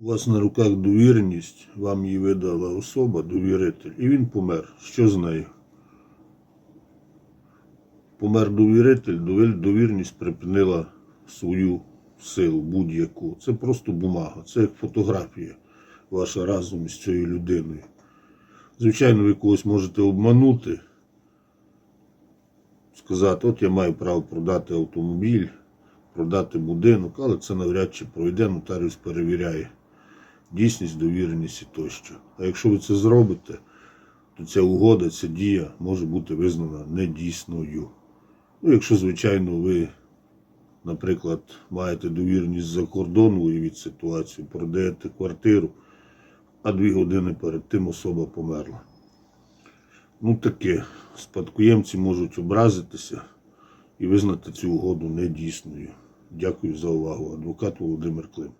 У вас на руках довіреність, вам її видала особа, довіритель, і він помер. Що з нею? Помер довіритель, довірність припинила свою силу будь-яку. Це просто бумага, це як фотографія ваша разом із цією людиною. Звичайно, ви когось можете обманути, сказати, от я маю право продати автомобіль, продати будинок, але це навряд чи пройде, нотаріус перевіряє дійсність, довіреність і тощо. А якщо ви це зробите, то ця угода, ця дія може бути визнана недійсною. Ну, якщо, звичайно, ви, наприклад, маєте довіреність за кордону і від ситуації, продаєте квартиру, а дві години перед тим особа померла. Ну таке, спадкоємці можуть образитися і визнати цю угоду недійсною. Дякую за увагу. Адвокат Володимир Клим.